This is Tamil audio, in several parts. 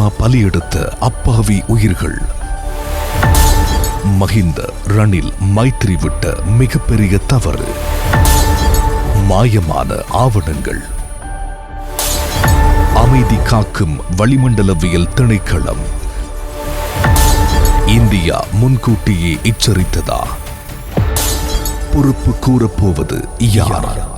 டிட்வா பலியெடுத்த அப்பாவி உயிர்கள். மஹிந்த ரணில் மைத்ரி விட்ட மிகப்பெரிய தவறு. மாயமான ஆவணங்கள். அமைதி காக்கும் வளிமண்டலவியல் திணைக்களம். இந்தியா முன்கூட்டியே எச்சரித்ததா? பொறுப்பு கூறப்போவது யார்?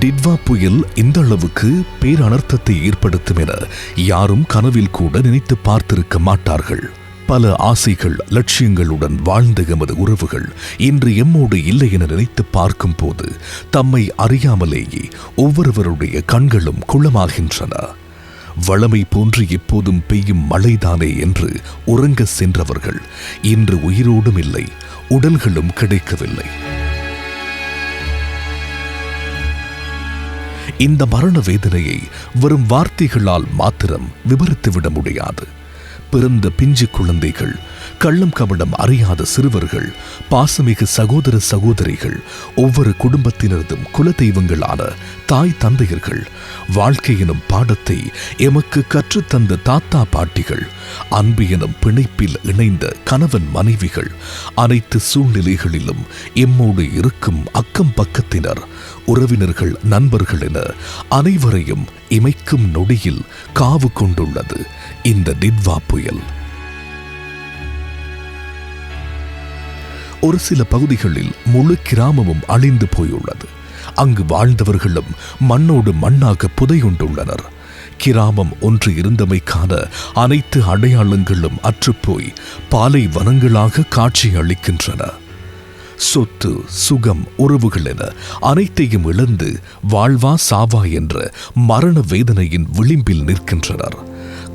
டிட்வா புயல் இந்த அளவுக்கு பேரனர்த்தத்தை ஏற்படுத்தும் என யாரும் கனவில் கூட நினைத்து பார்த்திருக்க மாட்டார்கள். பல ஆசைகள் லட்சியங்களுடன் வாழ்ந்த எமது உறவுகள் இன்று எம்மோடு இல்லை என நினைத்து பார்க்கும்போது தம்மை அறியாமலேயே ஒவ்வொருவருடைய கண்களும் குளமாகின்றன. வளமை போன்று எப்போதும் பெய்யும் மழைதானே என்று உறங்க சென்றவர்கள் இன்று உயிரோடும் இல்லை உடல்களும் கிடைக்கவில்லை. இந்த மரண வேதனையை வெறும் வார்த்தைகளால் மாத்திரம் விவரித்துவிட முடியாது. பிறந்த பிஞ்சு குழந்தைகள் கள்ளம் கபடம் அறியாத சிறுவர்கள் பாசமிகு சகோதர சகோதரிகள் ஒவ்வொரு குடும்பத்தினரதும் குலதெய்வங்களான தாய் தந்தையர்கள் வாழ்க்கை எனும் பாடத்தை எமக்கு கற்றுத்தந்த தாத்தா பாட்டிகள் அன்பு எனும் பிணைப்பில் இணைந்த கணவன் மனைவிகள் அனைத்து சூழ்நிலைகளிலும் எம்மோடு இருக்கும் அக்கம் பக்கத்தினர் உறவினர்கள் நண்பர்கள் என அனைவரையும் இமைக்கும் நொடியில் காவு கொண்டுள்ளது இந்த டிட்வா புயல். ஒரு சில பகுதிகளில் முழு கிராமமும் அழிந்து போயுள்ளது. அங்கு வாழ்ந்தவர்களும் மண்ணோடு மண்ணாக புதையுண்டுள்ளனர். கிராமம் ஒன்று இருந்தமைக்கான அனைத்து அடையாளங்களும் அற்றுப்போய் பாலை வனங்களாக காட்சி அளிக்கின்றன சொத்து சுகம் உறவுகள் என அனைத்தையும் இழந்து வாழ்வா சாவா என்ற மரண வேதனையின் விளிம்பில் நிற்கின்றனர்.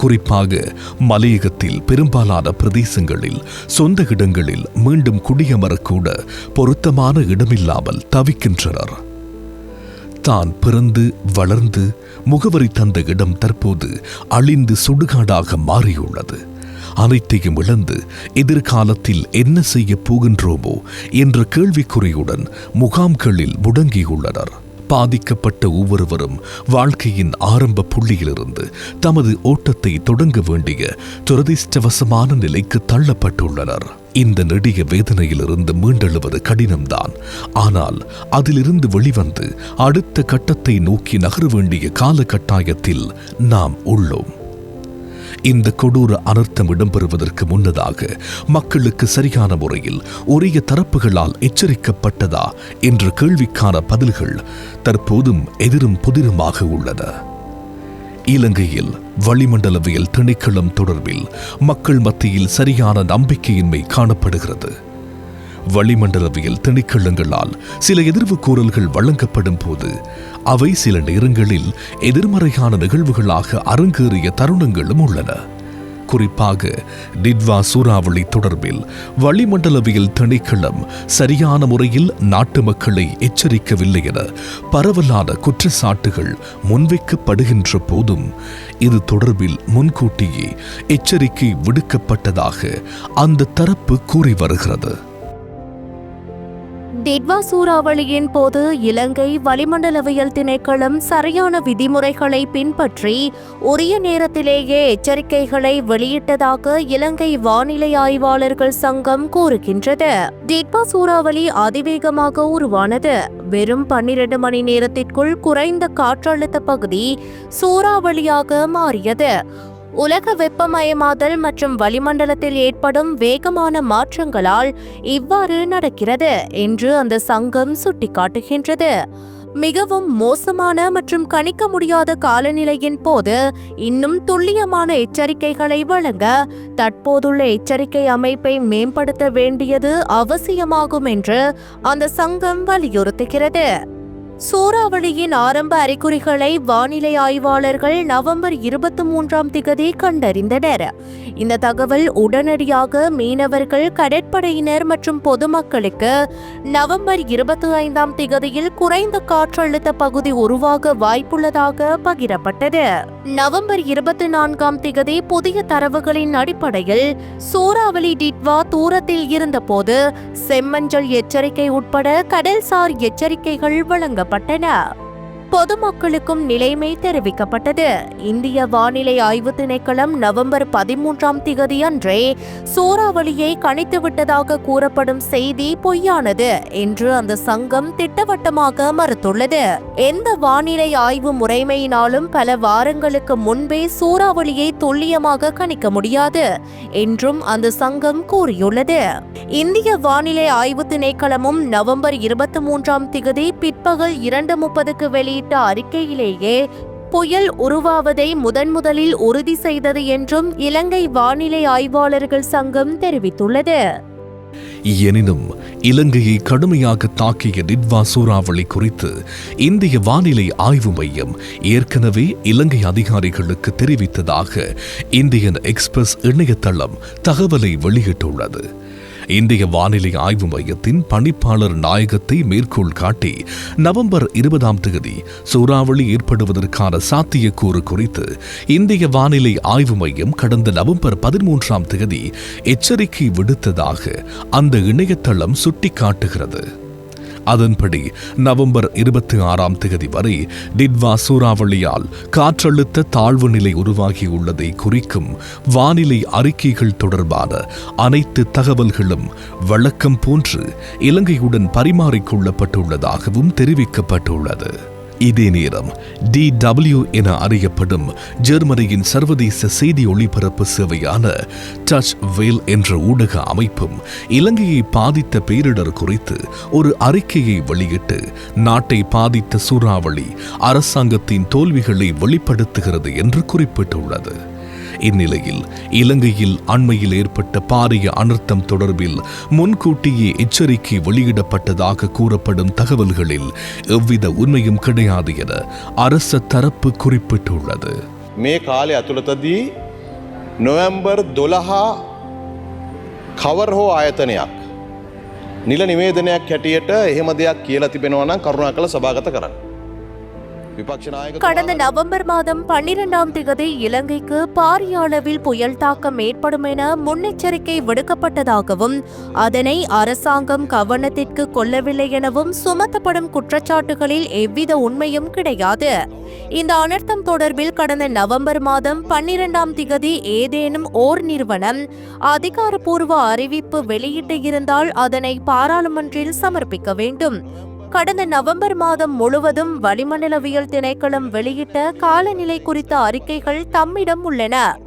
குறிப்பாக மலையகத்தில் பெரும்பாலான பிரதேசங்களில் சொந்த இடங்களில் மீண்டும் குடியமரக்கூட பொருத்தமான இடமில்லாமல் தவிக்கின்றனர். தான் பிறந்து வளர்ந்து முகவரி தந்த இடம் தற்போது அழிந்து சுடுகாடாக மாறியுள்ளது. அனைத்தையும் இழந்து எதிர்காலத்தில் என்ன செய்ய போகின்றோமோ என்ற கேள்விக்குறியுடன் முகாம்களில் முடங்கியுள்ளனர். பாதிக்கப்பட்ட ஒவ்வொருவரும் வாழ்க்கையின் ஆரம்ப புள்ளியிலிருந்து தமது ஓட்டத்தை தொடங்க வேண்டிய துரதிர்ஷ்டவசமான நிலைக்கு தள்ளப்பட்டுள்ளனர். இந்த நெடிய வேதனையிலிருந்து மீண்டெழுவது கடினம்தான். ஆனால் அதிலிருந்து வெளிவந்து அடுத்த கட்டத்தை நோக்கி நகர வேண்டிய காலகட்டாயத்தில் நாம் உள்ளோம். இந்த கொடூர அனர்த்தம் இடம்பெறுவதற்கு முன்னதாக மக்களுக்கு சரியான முறையில் உரிய தரப்புகளால் எச்சரிக்கப்பட்டதா என்ற கேள்விக்கான பதில்கள் தற்போதும் எதிரும் புதிருமாக உள்ளன. இலங்கையில் வளிமண்டலவியல் திணைக்களம் தொடர்பில் மக்கள் மத்தியில் சரியான நம்பிக்கையின்மை காணப்படுகிறது. வளிமண்டலவியல் திணைக்களங்களால் சில எதிர்வு கூறல்கள் வழங்கப்படும் போது அவை சில நேரங்களில் எதிர்மறையான நிகழ்வுகளாக அரங்கேறிய தருணங்களும் உள்ளன. குறிப்பாக டிட்வா சூறாவளி தொடர்பில் வளிமண்டலவியல் திணைக்களம் சரியான முறையில் நாட்டு மக்களை எச்சரிக்கவில்லை என பரவலான குற்றச்சாட்டுகள் முன்வைக்கப்படுகின்ற போதும் இது தொடர்பில் முன்கூட்டியே எச்சரிக்கை விடுக்கப்பட்டதாக அந்த தரப்பு கூறி வருகிறது. டிட்வா சூறாவளியின் போது இலங்கை வளிமண்டலவியல் திணைக்களம் சரியான விதிமுறைகளை பின்பற்றி உரிய நேரத்திலேயே எச்சரிக்கைகளை வெளியிட்டதாக இலங்கை வானிலை ஆய்வாளர்கள் சங்கம் கூறுகின்றது. டிட்வா சூறாவளி அதிவேகமாக உருவானது. வெறும் பன்னிரண்டு மணி நேரத்திற்குள் குறைந்த காற்றழுத்த பகுதி சூறாவளியாக மாறியது. உலக வெப்பமயமாதல் மற்றும் வளிமண்டலத்தில் ஏற்படும் வேகமான மாற்றங்களால் இவ்வாறு நடக்கிறது என்று அந்த சங்கம் சுட்டிக்காட்டுகின்றது. மிகவும் மோசமான மற்றும் கணிக்க முடியாத காலநிலையின் போது இன்னும் துல்லியமான எச்சரிக்கைகளை வழங்க தற்போதுள்ள எச்சரிக்கை அமைப்பை மேம்படுத்த வேண்டியது அவசியமாகும் என்று அந்த சங்கம் வலியுறுத்துகிறது. சூறாவளியின் ஆரம்ப அறிகுறிகளை வானிலை ஆய்வாளர்கள் நவம்பர் இருபத்தி மூன்றாம் திகதி கண்டறிந்தனர். இந்த தகவல் உடனடியாக மீனவர்கள் கடற்படையினர் மற்றும் பொதுமக்களுக்கு நவம்பர் இருபத்தி ஐந்தாம் திகதியில் குறைந்த காற்றழுத்த பகுதி உருவாக வாய்ப்புள்ளதாக பகிரப்பட்டது. நவம்பர் இருபத்தி நான்காம் திகதி புதிய தரவுகளின் அடிப்படையில் சூறாவளி டிட்வா தூரத்தில் இருந்தபோது செம்மஞ்சள் எச்சரிக்கை உட்பட கடல்சார் எச்சரிக்கைகள் வழங்கப்பட்டன பொதுமக்களுக்கும் நிலைமை தெரிவிக்கப்பட்டது. இந்திய வானிலை ஆய்வு திணைக்களம் நவம்பர் பதிமூன்றாம் திகதி அன்றே சூறாவளியை கணித்துவிட்டதாக கூறப்படும் செய்தி பொய்யானது என்று அந்த சங்கம் திட்டவட்டமாக மறுத்துள்ளது. எந்த வானிலை ஆய்வு முறைமையினாலும் பல வாரங்களுக்கு முன்பே சூறாவளியை துல்லியமாக கணிக்க முடியாது என்றும் அந்த சங்கம் கூறியுள்ளது. இந்திய வானிலை ஆய்வு திணைக்களமும் நவம்பர் இருபத்தி மூன்றாம் திகதி பிற்பகல் இரண்டு முப்பதுக்கு வெளியிட்ட அறிக்கையிலேயே புயல் உருவாவதை முதன் முதலில் உறுதி செய்தது என்றும் இலங்கை வானிலை ஆய்வாளர்கள் சங்கம் தெரிவித்துள்ளது. எனினும் இலங்கையை கடுமையாக தாக்கிய நிட்வா சூறாவளி குறித்து இந்திய வானிலை ஆய்வு மையம் ஏற்கனவே இலங்கை அதிகாரிகளுக்கு தெரிவித்ததாக இந்தியன் எக்ஸ்பிரஸ் இணையதளம் தகவலை வெளியிட்டுள்ளது. இந்திய வானிலை ஆய்வு மையத்தின் பணிப்பாளர் நாயகத்தை மேற்கோள் காட்டி நவம்பர் இருபதாம் தேதி சூறாவளி ஏற்படுவதற்கான சாத்தியக்கூறு குறித்து இந்திய வானிலை ஆய்வு மையம் கடந்த நவம்பர் பதிமூன்றாம் தேதி எச்சரிக்கை விடுத்ததாக அந்த இணையதளம் சுட்டிக்காட்டுகிறது. அதன்படி நவம்பர் இருபத்தி ஆறாம் தேதி வரை டிட்வா சூறாவளியால் காற்றழுத்த தாழ்வு நிலை உருவாகியுள்ளதை குறிக்கும் வானிலை அறிக்கைகள் தொடர்பான அனைத்து தகவல்களும் வழக்கம் போன்று இலங்கையுடன் பரிமாறிக்கொள்ளப்பட்டுள்ளதாகவும் தெரிவிக்கப்பட்டுள்ளது. இதே நேரம் டி டபிள்யூ என அறியப்படும் ஜெர்மனியின் சர்வதேச செய்தி ஒளிபரப்பு சேவையான டச் வேல் என்ற ஊடக அமைப்பும் இலங்கையை பாதித்த பேரிடர் குறித்து ஒரு அறிக்கையை வெளியிட்டு நாட்டை பாதித்த சூறாவளி அரசாங்கத்தின் தோல்விகளை வெளிப்படுத்துகிறது என்று குறிப்பிட்டுள்ளது. இந்நிலையில் இலங்கையில் அண்மையில் ஏற்பட்ட பாரிய அனர்த்தம் தொடர்பில் முன்கூட்டியே எச்சரிக்கை வெளியிடப்பட்டதாக கூறப்படும் தகவல்களில் எவ்வித உண்மையும் கிடையாது என அரச தரப்பு குறிப்பிட்டுள்ளது මේ කාලය ඇතුළතදී නොවැම්බර් දොළහා කවර් හෝ ආයතනයක් නිල නිවේදනයක් හැටියට එහෙම දෙයක් කියලා තිබෙනවනම් කරුණා කළ සභාගත කරන්න. கடந்த நவம்பர் மாதம் பன்னிரெண்டாம் திகதி இலங்கைக்கு பாரிய அளவில் புயல் தாக்கம் ஏற்படும் என முன்னெச்சரிக்கை விடுக்கப்பட்டதாகவும் அதனை அரசாங்கம் கவனத்திற்கு கொள்ளவில்லை எனவும் சுமத்தப்படும் குற்றச்சாட்டுகளில் எவ்வித உண்மையும் கிடையாது. இந்த அனர்த்தம் தொடர்பில் கடந்த நவம்பர் மாதம் பன்னிரெண்டாம் திகதி ஏதேனும் ஓர் நிறுவனம் அதிகாரப்பூர்வ அறிவிப்பு வெளியிட்டு இருந்தால் அதனை பாராளுமன்றில் சமர்ப்பிக்க வேண்டும். கடந்த நவம்பர் மாதம் முழுவதும் வளிமண்டலவியல் திணைக்களம் வெளியிட்ட காலநிலை குறித்த அறிக்கைகள் தம்மிடம் உள்ளன.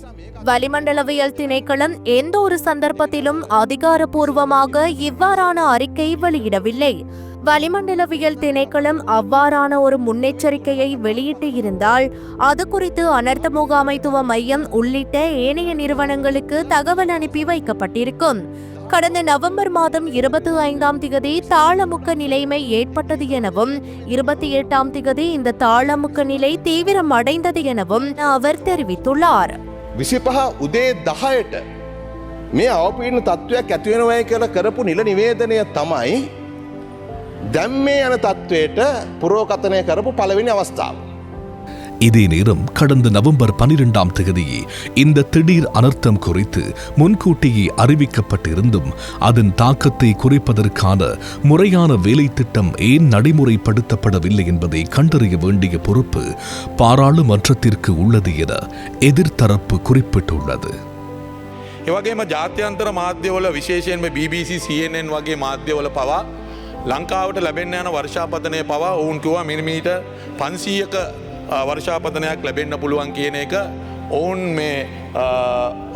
வளிமண்டலவியல் திணைக்களம் எந்த ஒரு சந்தர்ப்பத்திலும் அதிகாரப்பூர்வமாக இவ்வாறான அறிக்கை வெளியிடவில்லை. வளிமண்டலவியல் திணைக்களம் அவ்வாறான ஒரு முன்னெச்சரிக்கையை வெளியிட்டு இருந்தால் அது குறித்து அனர்த்த முகாமைத்துவ மையம் உள்ளிட்ட ஏனைய நிறுவனங்களுக்கு தகவல் அனுப்பி வைக்கப்பட்டிருக்கும். கடந்த நவம்பர் மாதம் இருபத்தி ஐந்தாம் திகதி தாளமுக்க நிலைமை ஏற்பட்டது எனவும் இருபத்தி எட்டாம் திகதி இந்த தாளமுக்க நிலை தீவிரம் அடைந்தது எனவும் அவர் தெரிவித்துள்ளார் විසිපහ උදේ දහයට මේ අවපීන තත්ත්වයක් ඇතිවෙනවය කියලා කරපු නිල නිවේදනය තමයි දැම් මේ යන තත්ත්වයට පුරෝකතනය කරපු පළවෙනි අවස්ථාව. இதே நேரம் கடந்த நவம்பர் பனிரெண்டாம் தேதியே இந்த திடீர் அனர்த்தம் குறித்து முன்கூட்டியே அறிவிக்கப்பட்டிருந்தும் அதன் தாக்கத்தை குறைப்பதற்கான முறையான வேலை திட்டம் ஏன் நடைமுறைப்படுத்தப்படவில்லை என்பதை கண்டறிய வேண்டிய பொறுப்பு பாராளுமன்றத்திற்கு உள்ளது என எதிர்த்தரப்பு குறிப்பிட்டுள்ளது. ඒවගේම ජාත්‍යන්තර මාධ්‍යවල විශේෂයෙන්ම BBC CNN වගේ මාධ්‍යවල පවා ලංකාවට ලැබෙන්න්න යන වර්ෂාපතනය පවා ඔවුන් කිවා මිනිමීට පන්සීයක වර්ෂාපතනයක් ලැබෙන්න්න පුළුවන් කියන එක ඔවුන් මේ අ,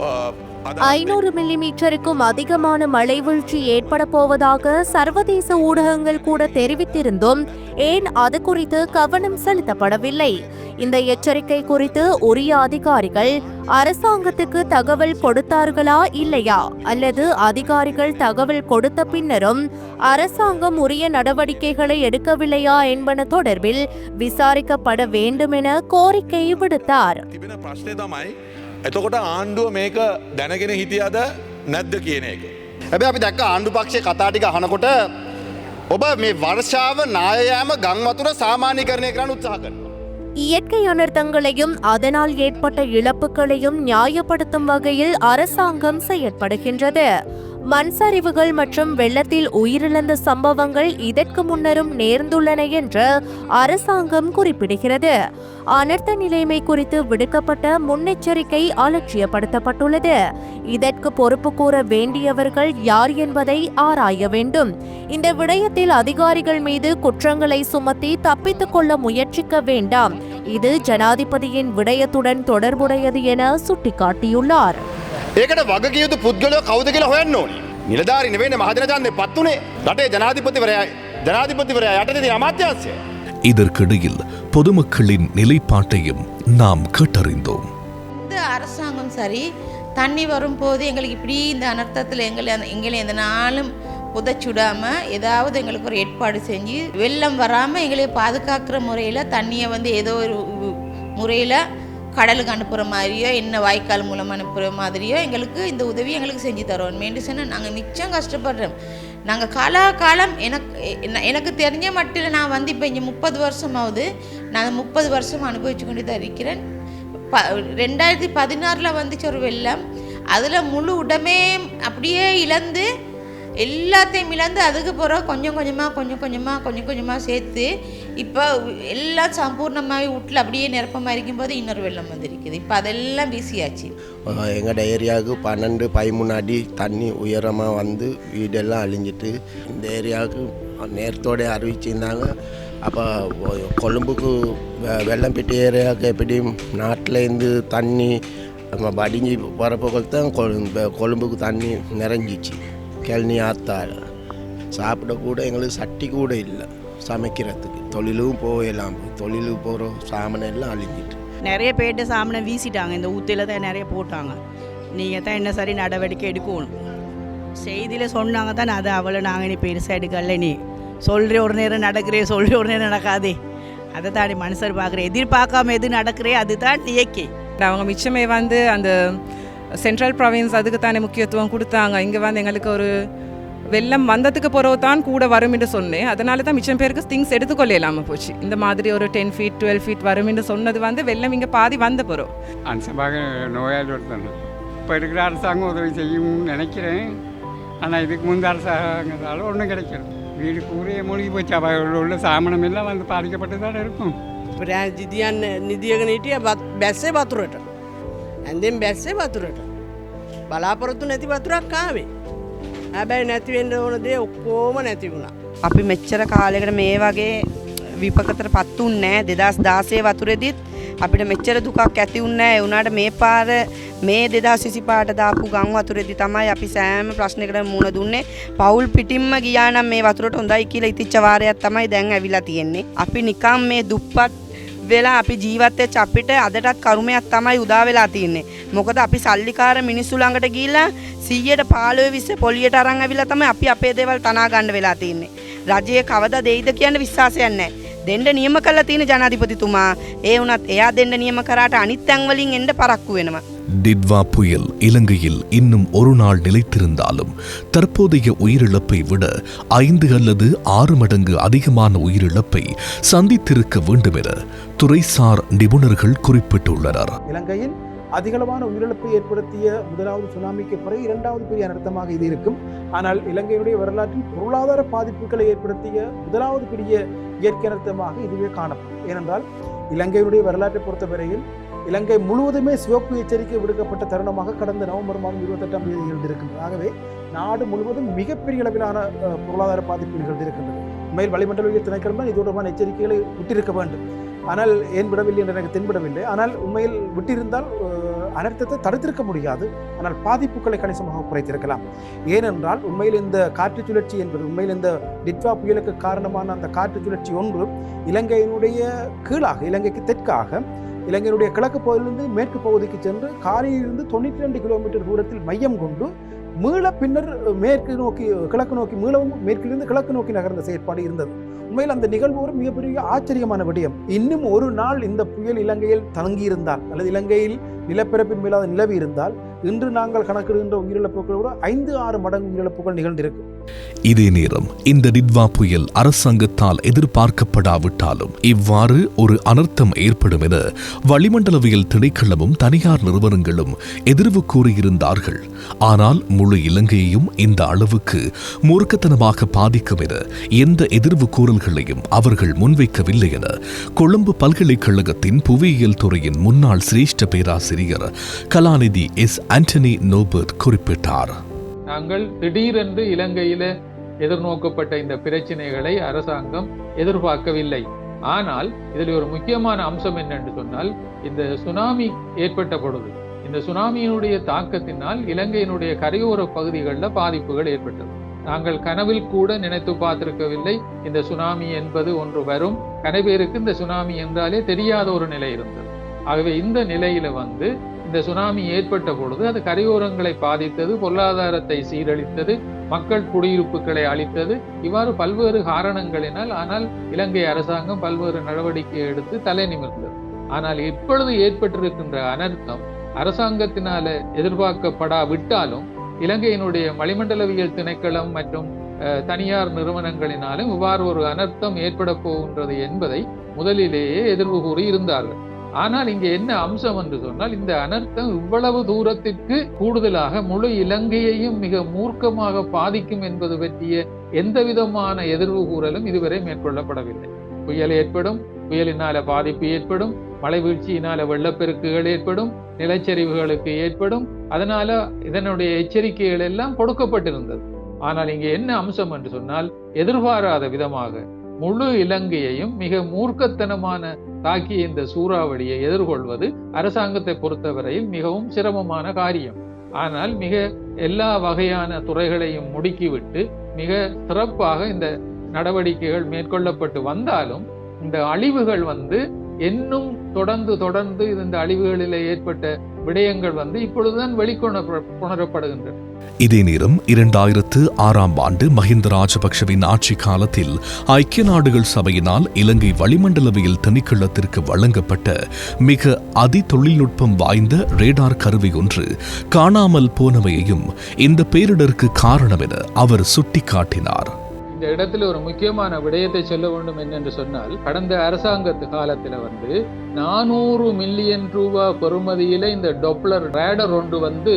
අ, අද- ஐநூறு மில்லிமீட்டருக்கும் அதிகமான மழை வீழ்ச்சி ஏற்பட போவதாக சர்வதேச ஊடகங்கள் கூட தெரிவித்திருந்தும் ஏன் அது குறித்து கவனம் செலுத்தப்படவில்லை. இந்த எச்சரிக்கை குறித்து உரிய அதிகாரிகள் அரசாங்கத்துக்கு தகவல் கொடுத்தார்களா இல்லையா? அல்லது அதிகாரிகள் தகவல் கொடுத்த பின்னரும் அரசாங்கம் உரிய நடவடிக்கைகளை எடுக்கவில்லையா என்பன தொடர்பில் விசாரிக்கப்பட வேண்டும் என கோரிக்கை விடுத்தார். එතකොට ආණ්ඩුව මේක දැනගෙන හිටියද නැද්ද කියන එක. හැබැ අපි දැක්ක ආණ්ඩු පක්ෂය කතාටික අහනකොට ඔබ මේ වර්ෂාව නායෑම ගංවතුර සාමාන්‍යකරණය කරන්න උත්සාහ කරන. இயற்கை அனர்த்தங்களையும் அதனால் ஏற்பட்ட இழப்புகளையும் நியாயப்படுத்தும் வகையில் அரசாங்கம் செயற்படுகின்றது மண் சரிவுகள் மற்றும் வெள்ளத்தில் உயிரிழந்த சம்பவங்கள் இதற்கு முன்னரும் நேர்ந்துள்ளன என்று அரசாங்கம் குறிப்பிடுகிறது. அனர்த்த நிலைமை குறித்து விடுக்கப்பட்ட முன்னெச்சரிக்கை அலட்சியப்படுத்தப்பட்டுள்ளது. இதற்கு பொறுப்பு கூற வேண்டியவர்கள் யார் என்பதை ஆராய வேண்டும். இந்த விடயத்தில் அதிகாரிகள் மீது குற்றங்களை சுமத்தி தப்பித்துக் கொள்ள முயற்சிக்க வேண்டாம். இது ஜனாதிபதியின் விடயத்துடன் தொடர்புடையது என சுட்டிக்காட்டியுள்ளார். ඒකට වගකියුතු පුද්ගලෝ කවුද කියලා හොයන්න ඕනි. නිලධාරි නෙවෙන මහදරජන්ය පත්වනේ රටේ ජනාධිපතිවරයා ජනාධිපතිවරයා යටතේ අමාත්‍යන්සය. இதற்கிடையில் பொதுமக்களின் நிலைப்பாட்டையும் நாம் கேட்டறிந்தோம் இந்த அரசாங்கம் சரி தண்ணி வரும்போது எங்களுக்கு இப்படி இந்த அனர்த்தத்தில் எங்களை எங்களை எந்த நாளும் புதைச்சுடாமல் ஏதாவது எங்களுக்கு ஒரு ஏற்பாடு செஞ்சு வெள்ளம் வராமல் எங்களை பாதுகாக்கிற முறையில் தண்ணியை வந்து ஏதோ ஒரு முறையில் கடலுக்கு அனுப்புகிற மாதிரியோ என்ன வாய்க்கால் மூலம் அனுப்புகிற மாதிரியோ எங்களுக்கு இந்த உதவி எங்களுக்கு செஞ்சு தரோம் வேண்டி சொன்னால் நாங்கள் நிச்சயம் கஷ்டப்படுறோம். நாங்கள் காலாகாலம் எனக்கு எனக்கு தெரிஞ்ச மட்டில் நான் வந்து இப்போ இங்கே முப்பது வருஷமாவது நான் முப்பது வருஷம் அனுபவிச்சு கொண்டு தான் இருக்கிறேன். ப ரெண்டாயிரத்தி பதினாறில் வந்துச்சு ஒரு வெள்ளம். அதில் முழு உடமே அப்படியே இழந்து எல்லாத்தையும் இழந்து அதுக்கு பிறகு கொஞ்சம் கொஞ்சமாக கொஞ்சம் கொஞ்சமாக கொஞ்சம் கொஞ்சமாக சேர்த்து இப்போ எல்லாம் சம்பூர்ணமாகவே வீட்டில் அப்படியே நிரப்பமாக இருக்கும்போது இன்னொரு வெள்ளம் வந்திருக்குது. இப்போ அதெல்லாம் பிஸியாச்சு எங்களோட ஏரியாவுக்கு பன்னெண்டு பதிமூணு அடி தண்ணி உயரமாக வந்து வீடெல்லாம் அழிஞ்சிட்டு இந்த ஏரியாவுக்கு நேரத்தோட அறிவிச்சிருந்தாங்க. அப்போ கொழும்புக்கு வெ- வெள்ளம் பெட்டி ஏரியாவுக்கு எப்படியும் நாட்டிலேருந்து தண்ணி நம்ம வடிஞ்சு வரப்போக்கள் தான் கொழும்புக்கு தண்ணி நிறைஞ்சிச்சு. கிளனி ஆத்தால் சாப்பிட கூட எங்களுக்கு சட்டி கூட இல்லை. சமைக்கிறதுக்கு. தொழிலும் போகலாம். தொழிலுக்கு போகிற சாமான் எல்லாம் அழிஞ்சிட்டு. நிறைய பேர்ட்ட சாமனை வீசிட்டாங்க. இந்த ஊத்தில தான் நிறைய போட்டாங்க. நீங்கள் தான் என்ன சரி நடவடிக்கை எடுக்கணும். செய்தியில் சொன்னாங்க தான் அது. அவளை நாங்கள் நீ பெருசாக எடுக்கல நீ. சொல்கிற ஒரு நேரம் நடக்கிறே சொல்கிற ஒரு நேரம் நடக்காதே. அதை தான் நீ மனுஷர் பார்க்குறேன் எதிர்பார்க்காம எது நடக்கிறே அதுதான் இயற்கை. அவங்க மிச்சமே வந்து அந்த சென்ட்ரல் ப்ரொவின்ஸ் அதுக்கு தானே முக்கியத்துவம் கொடுத்தாங்க. இங்கே வந்து எங்களுக்கு ஒரு வெள்ளம் வந்ததுக்கு பிறகு தான் கூட வரும் என்று சொன்னேன். அதனால தான் மிச்சம் பேருக்கு திங்ஸ் எடுத்துக்கொள்ள இல்லாமல் போச்சு. இந்த மாதிரி ஒரு டென் ஃபீட் டுவெல் ஃபீட் வரும் என்று சொன்னது வந்து வெள்ளம் இங்கே பாதி வந்த பிறகு. அன்சமாக நோயாளி ஒருத்தன். இப்போ இருக்கிற அரசாங்கம் உதவி செய்யும்னு நினைக்கிறேன். ஆனால் இதுக்கு முந்த அரசாங்கத்தால் ஒன்றும் கிடைக்கிறது வீடு கூறிய மூழ்கி போச்சு. அவைகள் உள்ள சாமனம் எல்லாம் வந்து பாதிக்கப்பட்டு தான் இருக்கும். இப்போ நிதியாக நீட்டி பஸ் பஸ்ஸே பார்த்துருட்டேன் ඇන්දෙන් බැස්සේ වතුරට. බලාපොරොත්තු නැති වතුරක් කාවේ හැබැයි නැතිවෙන්න ඕන දේ ඔක්කෝම නැති වුණා. අපි මෙච්චර කාලෙකට මේ වගේ විපකතර පත්තුන්නෑ දෙදස් දාසේ වතුරෙදිත් අපිට මෙච්චර දුකක් ඇති උන්නෑ එවුනාට මේ පාර මේ දෙදා සිසිපාට දාපු ගං වතුරෙදි තමයි අපි සෑම ප්‍රශ්නකට මුණ දුන්නේ. පවුල් පිටිම්ම ගියානම් මේ වතුරට හොඳයි කියලා ඉතිච්ච වාරයක් තමයි දැන් ඇවිලා තියෙන්නේ. අපි නිකම් මේ දුප්පත් වෙලා අපි ජීවත්වෙච්ච අපිට අදටත් කරුමයක් තමයි උදා වෙලා තියන්නේ. මොකද අපි සල්ලිකාර මිනිස්සු ළඟට ගිහිල්ලා 100ට 15 20 පොලියට අරන් ඇවිල්ලා තමයි අපි අපේ දේවල් තනා ගන්න වෙලා තියන්නේ. රජයේ කවදා දෙයිද කියන විශ්වාසයක් නැහැ. දෙන්න නියම කළා තියෙන ජනාධිපතිතුමා. ඒ වුණත් එයා දෙන්න නියම කරාට අනිත් තැන් වලින් එන්න පරක්කු වෙනවා. டிட்வா புயல் இலங்கையில் இன்னும் ஒரு நாள் நிலைத்திருந்தாலும் தற்போதைய உயிரிழப்பை விட ஐந்து அல்லது ஆறு மடங்கு அதிகமான உயிரிழப்பை சந்தித்திருக்க வேண்டும் என துறைசார் நிபுணர்கள் குறிப்பிட்டுள்ளனர். இலங்கையில் அதிகளவான உயிரிழப்பை ஏற்படுத்திய முதலாவது சுனாமிக்கு பிறகு இரண்டாவது பெரிய அனர்த்தமாக இது இருக்கும். ஆனால் இலங்கையினுடைய வரலாற்றில் பொருளாதார பாதிப்புகளை ஏற்படுத்திய முதலாவது பெரிய இயற்கை அனர்த்தமாக இதுவே காணப்படும். ஏனென்றால் இலங்கையினுடைய வரலாற்றை பொறுத்தவரையில் இலங்கை முழுவதுமே சிவப்பு எச்சரிக்கை விடுக்கப்பட்ட தருணமாக கடந்த நவம்பர் மாதம் இருபத்தெட்டாம் தேதி நிகழ்ந்திருக்கின்றது ஆகவே நாடு முழுவதும் மிகப்பெரிய அளவிலான பொருளாதார பாதிப்பு நிகழ்ந்திருக்கின்றது. உண்மையில் வளிமண்டல திணைக்களம் இது தொடர்பான எச்சரிக்கைகளை விட்டிருக்க வேண்டும். ஆனால் ஏன் விடவில்லை என்று எனக்கு தென்படவில்லை. ஆனால் உண்மையில் விட்டிருந்தால் அனர்த்தத்தை தடுத்திருக்க முடியாது. ஆனால் பாதிப்புகளை கணிசமாக குறைத்திருக்கலாம். ஏனென்றால் உண்மையில் இந்த காற்று சுழற்சி என்பது உண்மையில் இந்த டிட்வா புயலுக்கு காரணமான அந்த காற்று சுழற்சி ஒன்று இலங்கையினுடைய கீழாக இலங்கைக்கு தெற்காக இலங்கையினுடைய கிழக்கு பகுதியிலிருந்து மேற்கு பகுதிக்கு சென்று காரியிலிருந்து தொண்ணூற்றி ரெண்டு கிலோமீட்டர் தூரத்தில் மையம் கொண்டு மீள பின்னர் மேற்கு நோக்கி கிழக்கு நோக்கி மீளவும் மேற்கிலிருந்து கிழக்கு நோக்கி நகர்ந்த செயற்பாடு இருந்தது. உண்மையில் அந்த நிகழ்வு ஒரு மிகப்பெரிய ஆச்சரியமான விடயம். இன்னும் ஒரு நாள் இந்த புயல் இலங்கையில் தங்கியிருந்தால் அல்லது இலங்கையில் நிலப்பரப்பின் மேலாத நிலவி இருந்தால் இன்று நாங்கள் கணக்கிடுகின்ற உயிரிழப்புகள் கூட ஐந்து ஆறு மடங்கு உயிரிழப்புகள் நிகழ்ந்திருக்கும் இதே நேரம் இந்த நிட்வா புயல் அரசாங்கத்தால் எதிர்பார்க்கப்படாவிட்டாலும் இவ்வாறு ஒரு அனர்த்தம் ஏற்படும் என வளிமண்டலவியல் திணைக்களமும் தனியார் நிறுவனங்களும் எதிர்வு கூறியிருந்தார்கள். ஆனால் முழு இலங்கையையும் இந்த அளவுக்கு மூர்க்கத்தனமாக பாதிக்கும் என எந்த எதிர்வு கூறல்களையும் அவர்கள் முன்வைக்கவில்லை என கொழும்பு பல்கலைக்கழகத்தின் புவியியல் துறையின் முன்னாள் சிரேஷ்ட பேராசிரியர் கலாநிதி எஸ். ஆண்டனி நோபர்ட் குறிப்பிட்டார். நாங்கள் திடீரென்று இலங்கையில எதிர்நோக்கப்பட்ட இந்த பிரச்சனைகளை அரசாங்கம் எதிர்பார்க்கவில்லை. ஆனால் இதில் ஒரு முக்கியமான அம்சம் என்னென்று சொன்னால் இந்த சுனாமி ஏற்பட்ட பொழுது இந்த சுனாமியினுடைய தாக்கத்தினால் இலங்கையினுடைய கரையோர பகுதிகளில் பாதிப்புகள் ஏற்பட்டது. நாங்கள் கனவில் கூட நினைத்து பார்த்திருக்கவில்லை இந்த சுனாமி என்பது ஒன்று வரும். கனவேருக்கு இந்த சுனாமி என்றாலே தெரியாத ஒரு நிலை இருந்தது. ஆகவே இந்த நிலையில வந்து இந்த சுனாமி ஏற்பட்ட பொழுது அது கரையோரங்களை பாதித்தது பொருளாதாரத்தை சீரழித்தது மக்கள் குடியிருப்புகளை அளித்தது இவ்வாறு பல்வேறு காரணங்களினால் ஆனால் இலங்கை அரசாங்கம் பல்வேறு நடவடிக்கை எடுத்து தலை நிமிர்ந்தது. ஆனால் இப்பொழுது ஏற்பட்டிருக்கின்ற அனர்த்தம் அரசாங்கத்தினால எதிர்பார்க்கப்படாவிட்டாலும் இலங்கையினுடைய வளிமண்டலவியல் திணைக்களம் மற்றும் அஹ், தனியார் நிறுவனங்களினாலும் இவ்வாறு ஒரு அனர்த்தம் ஏற்பட போகின்றது என்பதை முதலிலேயே எதிர்வு கூறி இருந்தார்கள். ஆனால் இங்க என்ன அம்சம் என்று சொன்னால் இந்த அனர்த்தம் இவ்வளவு தூரத்திற்கு கூடுதலாக முழு இலங்கையையும் மிக மூர்க்கமாக பாதிக்கும் என்பது பற்றிய எந்த விதமான எதிர்வு கூறலும் இதுவரை மேற்கொள்ளப்படவில்லை. புயல் ஏற்படும் புயலினால பாதிப்பு ஏற்படும் மழை வீழ்ச்சியினால வெள்ளப்பெருக்குகள் ஏற்படும் நிலச்சரிவுகளுக்கு ஏற்படும் அதனால இதனுடைய எச்சரிக்கைகள் எல்லாம் கொடுக்கப்பட்டிருந்தது. ஆனால் இங்கே என்ன அம்சம் என்று சொன்னால் எதிர்பாராத விதமாக முழு இலங்கையையும் மிக மூர்க்கத்தனமான தாக்கிய இந்த சூறாவளியை எதிர்கொள்வது அரசாங்கத்தை பொறுத்தவரையில் மிகவும் சிரமமான காரியம். ஆனால் மிக எல்லா வகையான துறைகளையும் முடுக்கிவிட்டு மிக சிறப்பாக இந்த நடவடிக்கைகள் மேற்கொள்ளப்பட்டு வந்தாலும் இந்த அழிவுகள் வந்து இன்னும் தொடர்ந்து தொடர்ந்து இந்த அழிவுகளில் ஏற்பட்ட விடயங்கள் வந்து இப்பொழுதுதான் வெளிக்கொணரப்படுகின்றன இதே நேரம் இரண்டாயிரத்து ஆறாம் ஆண்டு மஹிந்த ராஜபக்ஷவின் ஆட்சி காலத்தில் ஐக்கிய நாடுகள் சபையினால் இலங்கை வளிமண்டலவியல் திணைக்களத்திற்கு வழங்கப்பட்ட மிக அதி தொழில்நுட்பம் வாய்ந்த ரேடார் கருவி ஒன்று காணாமல் போனவையையும் இந்த பேரிடருக்கு காரணம் என அவர் சுட்டிக்காட்டினார். இந்த இடத்துல ஒரு முக்கியமான விடயத்தை சொல்ல வேண்டும் என்னென்று சொன்னால் கடந்த அரசாங்கத்து காலத்துல வந்து நானூறு மில்லியன் ரூபாய் பெறுமதியில இந்த டொப்ளர் ரேடர் ஒன்று வந்து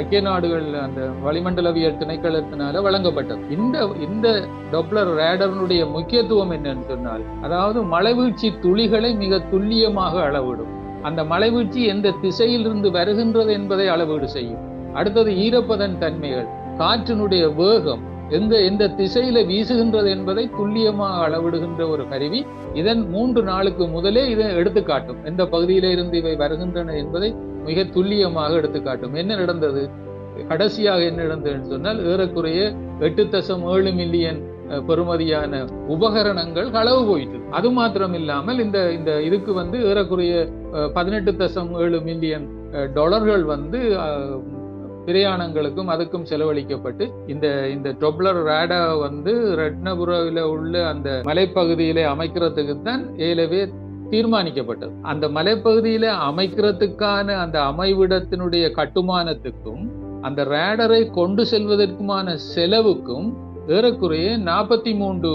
ஐக்கிய நாடுகள் அந்த வளிமண்டலவியல் திணைக்களத்தினால வழங்கப்பட்டது. இந்த இந்த டொப்ளர் ரேடருடைய முக்கியத்துவம் என்னன்னு சொன்னால் அதாவது மலைவீழ்ச்சி துளிகளை மிக துல்லியமாக அளவிடும். அந்த மலைவீழ்ச்சி எந்த திசையிலிருந்து வருகின்றது என்பதை அளவீடு செய்யும். அடுத்தது ஈரப்பதன் தன்மைகள் காற்றினுடைய வேகம் எந்த எந்த திசையில வீசுகின்றது என்பதை துல்லியமாக அளவிடுகின்ற ஒரு கருவி இதன் மூன்று நாளுக்கு முதலே இதை எடுத்துக்காட்டும் எந்த பகுதியில இருந்து இவை வருகின்றன என்பதை மிக துல்லியமாக எடுத்துக்காட்டும் என்ன நடந்தது? கடைசியாக என்ன நடந்ததுன்னு சொன்னால் ஏறக்குறைய எட்டு தசம் ஏழு மில்லியன் பெறுமதியான உபகரணங்கள் களவு போயிட்டு அது மாத்திரம் இல்லாமல் இந்த இந்த இதுக்கு வந்து ஏறக்குறைய பதினெட்டு தசம் ஏழு மில்லியன் டாலர்கள் வந்து பிரயாணங்களுக்கும் அதுக்கும் செலவழிக்கப்பட்டு இந்த இந்த டொப்ளர் ரேடா வந்து ரட்னபுரவில் உள்ள அந்த மலைப்பகுதியிலே அமைக்கிறதுக்கு தான் ஏலவே தீர்மானிக்கப்பட்டது. அந்த மலைப்பகுதியில அமைக்கிறதுக்கான அந்த அமைவிடத்தினுடைய கட்டுமானத்துக்கும் அந்த ரேடரை கொண்டு செல்வதற்குமான செலவுக்கும் ஏறக்குறைய நாற்பத்தி மூன்று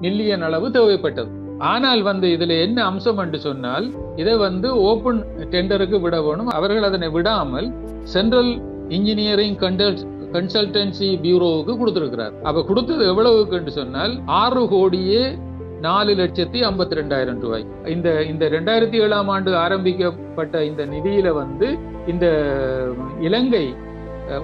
மில்லியன் அளவு தேவைப்பட்டது. ஆனால் வந்து இதுல என்ன அம்சம் என்று சொன்னால் இதை வந்து ஓபன் டெண்டருக்கு விட வேணும். அவர்கள் அதனை விடாமல் சென்ட்ரல் இன்ஜினியரிங் கன்சல்டன்சி பியூரோவுக்கு கொடுத்திருக்கிறார். அப்ப கொடுத்தது எவ்வளவுக்கு என்று சொன்னால் ஆறு கோடியே நாலு லட்சத்தி ஐம்பத்தி ரெண்டாயிரம் ரூபாய். இந்த இந்த ரெண்டாயிரத்தி ஏழாம் ஆண்டு ஆரம்பிக்கப்பட்ட இந்த நிதியில வந்து இந்த இலங்கை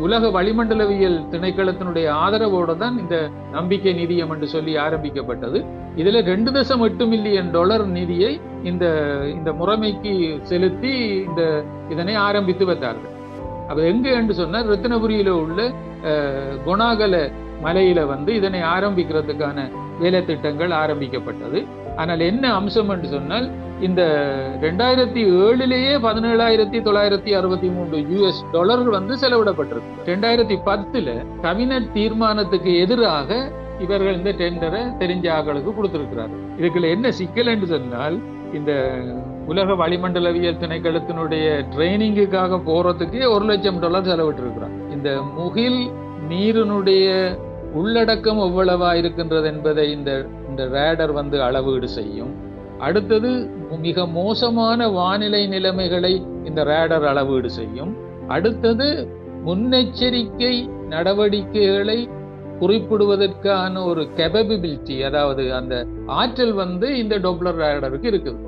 உலக வளிமண்டலவியல் திணைக்களத்தினுடைய ஆதரவோடு தான் இந்த நம்பிக்கை நிதியம் என்று சொல்லி ஆரம்பிக்கப்பட்டது. இதுல ரெண்டு தசம் எட்டு மில்லியன் டாலர் நிதியை இந்த இந்த முறைமைக்கு செலுத்தி இந்த இதனை ஆரம்பித்து வைத்தார்கள். அப்ப எங்க என்று சொன்னால் ரத்தினபுரியில உள்ள அஹ், குணாகல மலையில வந்து இதனை ஆரம்பிக்கிறதுக்கான வேலை திட்டங்கள் ஆரம்பிக்கப்பட்டது. ஆனால் என்ன அம்சம் என்று சொன்னால் இந்த ரெண்டாயிரத்தி ஏழுலேயே பதினேழாயிரத்தி தொள்ளாயிரத்தி அறுபத்தி மூன்று யூஎஸ் டாலர் வந்து செலவிடப்பட்டிருக்கு. ரெண்டாயிரத்தி பத்துல கபினட் தீர்மானத்துக்கு எதிராக இவர்கள் இந்த டெண்டரை தெரிஞ்ச ஆக்களுக்கு கொடுத்திருக்கிறார் இதுக்குள்ள என்ன சிக்கல் என்று சொன்னால் இந்த உலக வளிமண்டலவியல் திணைக்களத்தினுடைய ட்ரைனிங்குக்காக போறதுக்கு ஒரு லட்சம் டாலர் செலவிட்டு இருக்கிறார் இந்த முகில் நீரினுடைய உள்ளடக்கம் எவ்வளவா இருக்கின்றது என்பதை இந்த இந்த ரேடர் வந்து அளவீடு செய்யும். அடுத்தது மிக மோசமான வானிலை நிலைமைகளை இந்த ரேடர் அளவீடு செய்யும். அடுத்தது முன்னெச்சரிக்கை நடவடிக்கைகளை குறிப்பிடுவதற்கான ஒரு கெபபிலிட்டி அதாவது அந்த ஆற்றல் வந்து இந்த டொப்ளர் ரேடருக்கு இருக்குது.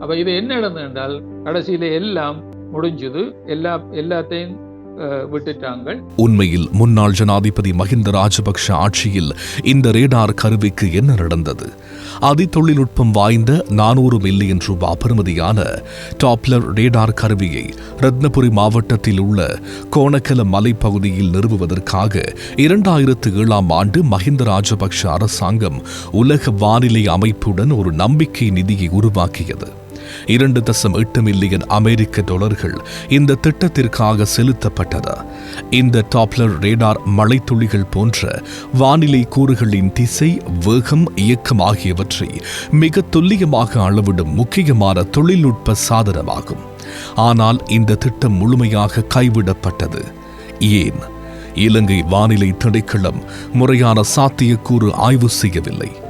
அப்ப இது என்ன நடந்தது என்றால் கடைசியில எல்லாம் முடிஞ்சது. எல்லா எல்லாத்தையும் விட்டுட்டாங்க உண்மையில் முன்னாள் ஜனாதிபதி மஹிந்த ராஜபக்ஷ ஆட்சியில் இந்த ரேடார் கருவிக்கு என்ன நடந்தது? அதி தொழில்நுட்பம் வாய்ந்த நானூறு மில்லியன் ரூபாய் பெறுமதியான டாப்லர் ரேடார் கருவியை ரத்னபுரி மாவட்டத்தில் உள்ள கோணக்கல மலைப்பகுதியில் நிறுவுவதற்காக இரண்டாயிரத்து ஏழாம் ஆண்டு மஹிந்த ராஜபக்ஷ அரசாங்கம் உலக வானிலை அமைப்புடன் ஒரு நம்பிக்கை நிதியை உருவாக்கியது. இரண்டு தசம் எட்டு மில்லியன் அமெரிக்க டாலர்கள் இந்த திட்டத்திற்காக செலுத்தப்பட்டது. இந்த டாப்லர் ரேடார் மழைத்துளிகள் போன்ற வானிலை கூறுகளின் திசை வேகம் இயக்கம் ஆகியவற்றை மிக துல்லியமாக அளவிடும் முக்கியமான தொழில்நுட்ப சாதனமாகும். ஆனால் இந்த திட்டம் முழுமையாக கைவிடப்பட்டது. ஏன்? இலங்கை வானிலை திணைக்களம் முறையான சாத்தியக்கூறு ஆய்வு செய்யவில்லை.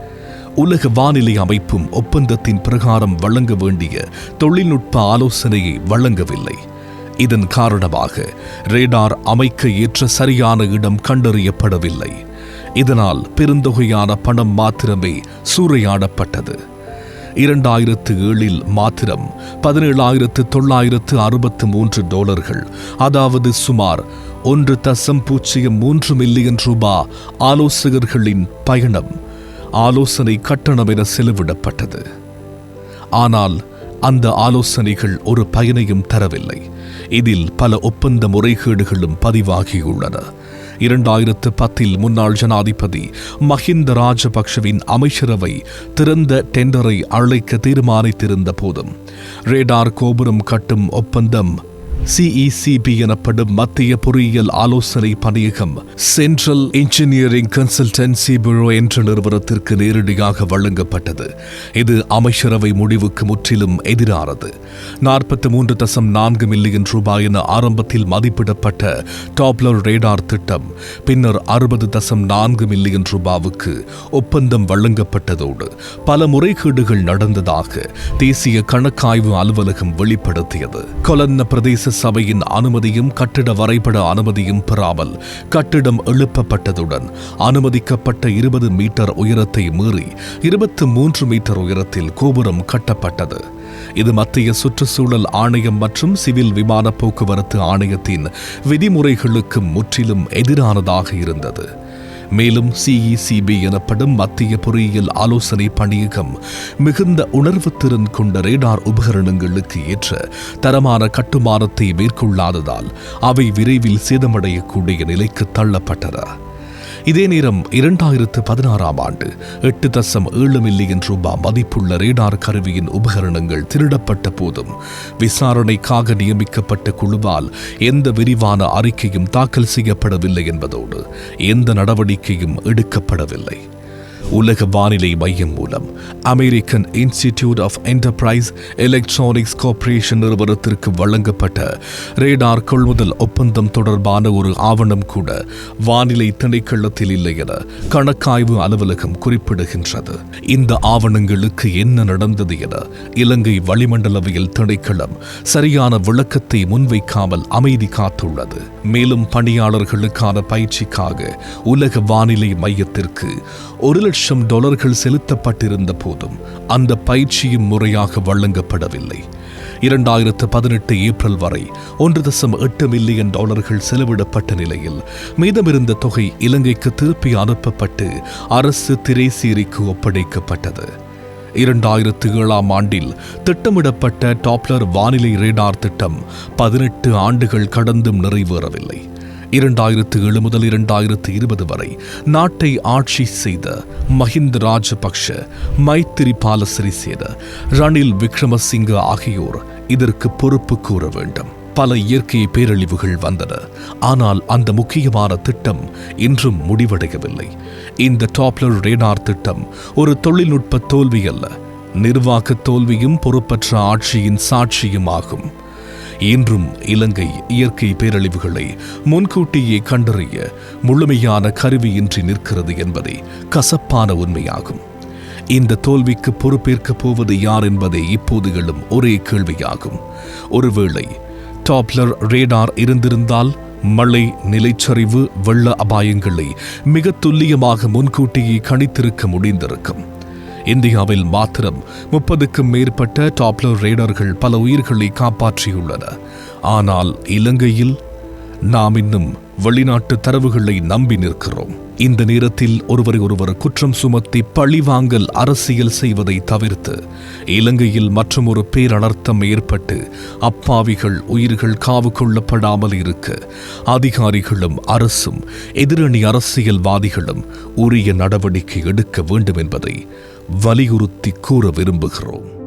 உலக வானிலை அமைப்பும் ஒப்பந்தத்தின் பிரகாரம் வழங்க வேண்டிய தொழில்நுட்ப ஆலோசனையை வழங்கவில்லை. இதன் காரணமாக ரேடார் அமைக்க ஏற்ற சரியான இடம் கண்டறியப்படவில்லை. இதனால் பெருந்தொகையான பணம் மாத்திரமே சூறையாடப்பட்டது. இரண்டாயிரத்து ஏழில் மாத்திரம் பதினேழாயிரத்து தொள்ளாயிரத்து அறுபத்து மூன்று டாலர்கள் அதாவது சுமார் ஒன்று தசம் பூஜ்ஜியம் மூன்று மில்லியன் ரூபாய் ஆலோசகர்களின் பயணம். ஆலோசனை கட்டணம் என செலவிடப்பட்டது. ஆனால் அந்த ஆலோசனைகள் ஒரு பயனையும் தரவில்லை. இதில் பல ஒப்பந்த முறைகேடுகளும் பதிவாகியுள்ளன. இரண்டாயிரத்து பத்தில் முன்னாள் ஜனாதிபதி மஹிந்த ராஜபக்ஷவின் அமைச்சரவை திறந்த டெண்டரை அழைக்க தீர்மானித்திருந்த போதும் ரேடார் கோபுரம் கட்டும் ஒப்பந்தம் சிஇசிபி எனப்படும் மத்திய பொறியியல் ஆலோசனை பணியகம் சென்ட்ரல் இன்ஜினியரிங் கன்சல்டன்சி பியூரோ என்ற நிறுவனத்திற்கு நேரடியாக வழங்கப்பட்டது. இது அமைச்சரவை முடிவுக்கு முற்றிலும் எதிரானது. நாற்பத்தி மூன்று தசம் நான்கு மில்லியன் ரூபாய் என ஆரம்பத்தில் மதிப்பிடப்பட்ட டாப்லர் ரேடார் திட்டம் பின்னர் அறுபது தசம் நான்கு மில்லியன் ரூபாவுக்கு ஒப்பந்தம் வழங்கப்பட்டதோடு பல முறைகேடுகள் நடந்ததாக தேசிய கணக்காய்வு அலுவலகம் வெளிப்படுத்தியது. கொலன்ன பிரதேச சபையின் அனுமதியும் கட்டிட வரைபட அனுமதியும் பெறாமல் கட்டிடம் எழுப்பப்பட்டதுடன் அனுமதிக்கப்பட்ட இருபது மீட்டர் உயரத்தை மீறி இருபத்து மூன்று மீட்டர் உயரத்தில் கோபுரம் கட்டப்பட்டது. இது மத்திய சுற்றுச்சூழல் ஆணையம் மற்றும் சிவில் விமான போக்குவரத்து ஆணையத்தின் விதிமுறைகளுக்கு முற்றிலும் எதிரானதாக இருந்தது. மேலும் சிஇசிபி எனப்படும் மத்திய பொறியியல் ஆலோசனை பணியகம் மிகுந்த உணர்வு திறன் கொண்ட ரேடார் உபகரணங்களுக்கு ஏற்ற தரமான கட்டுமானத்தை மேற்கொள்ளாததால் அவை விரைவில் சேதமடையக்கூடிய நிலைக்கு தள்ளப்பட்டன. இதே நேரம் இரண்டாயிரத்து பதினாறாம் ஆண்டு எட்டு தசம் ஏழு மில்லியன் ரூபாய் மதிப்புள்ள ரேடார் கருவியின் உபகரணங்கள் திருடப்பட்ட போதும் விசாரணைக்காக நியமிக்கப்பட்ட குழுவால் எந்த விரிவான அறிக்கையும் தாக்கல் செய்யப்படவில்லை என்பதோடு எந்த நடவடிக்கையும் எடுக்கப்படவில்லை. உலக வானிலை மையம் மூலம் American institute of enterprise electronics corporation நிறுவனத்திற்கு வழங்கப்பட்ட ரேடார் கொள்முதல் ஒப்பந்தம் தொடர்பான ஒரு ஆவணம் கூட வானிலை திணைக்களத்தில் இல்லை என கணக்காய்வு அலுவலகம் குறிப்பிடுகின்றது. இந்த ஆவணங்களுக்கு என்ன நடந்தது என இலங்கை வளிமண்டலவியல் திணைக்களம் சரியான விளக்கத்தை முன்வைக்காமல் அமைதி காத்துள்ளது. மேலும் பணியாளர்களுக்கான பயிற்சிக்காக உலக வானிலை மையத்திற்கு ஒரு லட்சம் டாலர்கள் செலுத்தப்பட்டிருந்த போதும் அந்த பயிற்சியும் முறையாக வழங்கப்படவில்லை. இரண்டாயிரத்து பதினெட்டு ஏப்ரல் வரை ஒன்று தசம் எட்டு மில்லியன் டாலர்கள் செலவிடப்பட்ட நிலையில் மீதமிருந்த தொகை இலங்கைக்கு திருப்பி அனுப்பப்பட்டு அரசு திரைசீரிக்கு ஒப்படைக்கப்பட்டது. இரண்டாயிரத்து ஏழாம் ஆண்டில் திட்டமிடப்பட்ட டாப்லர் வானிலை ரேடார் திட்டம் பதினெட்டு ஆண்டுகள் கடந்தும் நிறைவேறவில்லை. இரண்டாயிரத்து ஏழு முதல் இரண்டாயிரத்து இருபது வரை நாட்டை ஆட்சி செய்த மஹிந்த ராஜபக்ஷ மைத்திரிபால சிறிசேன ரணில் விக்ரமசிங்க ஆகியோர் இதற்கு பொறுப்பு கூற வேண்டும். பல இயற்கை பேரழிவுகள் வந்தன. ஆனால் அந்த முக்கியமான திட்டம் இன்றும் முடிவடையவில்லை. இந்த டாப்லர் ரேடார் திட்டம் ஒரு தொழில்நுட்ப தோல்வி அல்ல நிர்வாக தோல்வியும் பொறுப்பற்ற ஆட்சியின் சாட்சியும் ஆகும். இன்றும் இலங்கை இயற்கை பேரழிவுகளை முன்கூட்டியே கண்டறிய முழுமையான கருவியின்றி நிற்கிறது என்பதே கசப்பான உண்மையாகும். இந்த தோல்விக்கு பொறுப்பேற்கப் போவது யார் என்பதே இப்போது எழும் ஒரே கேள்வியாகும். ஒருவேளை டாப்லர் ரேடார் இருந்திருந்தால் மழை நிலைச்சரிவு வெள்ள அபாயங்களை மிக துல்லியமாக முன்கூட்டியே கணித்திருக்க முடிந்திருக்கும். இந்தியாவில் மாத்திரம் முப்பதுக்கும் மேற்பட்ட டாப்லர் ரேடர்கள் பல உயிர்களை காப்பாற்றியுள்ளன. ஆனால் இலங்கையில் நாம் இன்னும் வெளிநாட்டு தரவுகளை நம்பி நிற்கிறோம். இந்த நேரத்தில் ஒருவரை ஒருவர் குற்றம் சுமத்தி பழிவாங்கல் அரசியல் செய்வதை தவிர்த்து இலங்கையில் மற்றும் ஒரு பேரனர்த்தம் ஏற்பட்டு அப்பாவிகள் உயிர்கள் காவு கொள்ளப்படாமல் இருக்க அதிகாரிகளும் அரசும் எதிரணி அரசியல்வாதிகளும் உரிய நடவடிக்கை எடுக்க வேண்டும் என்பதை வலியுறுத்தி கூற விரும்புகிறோம்.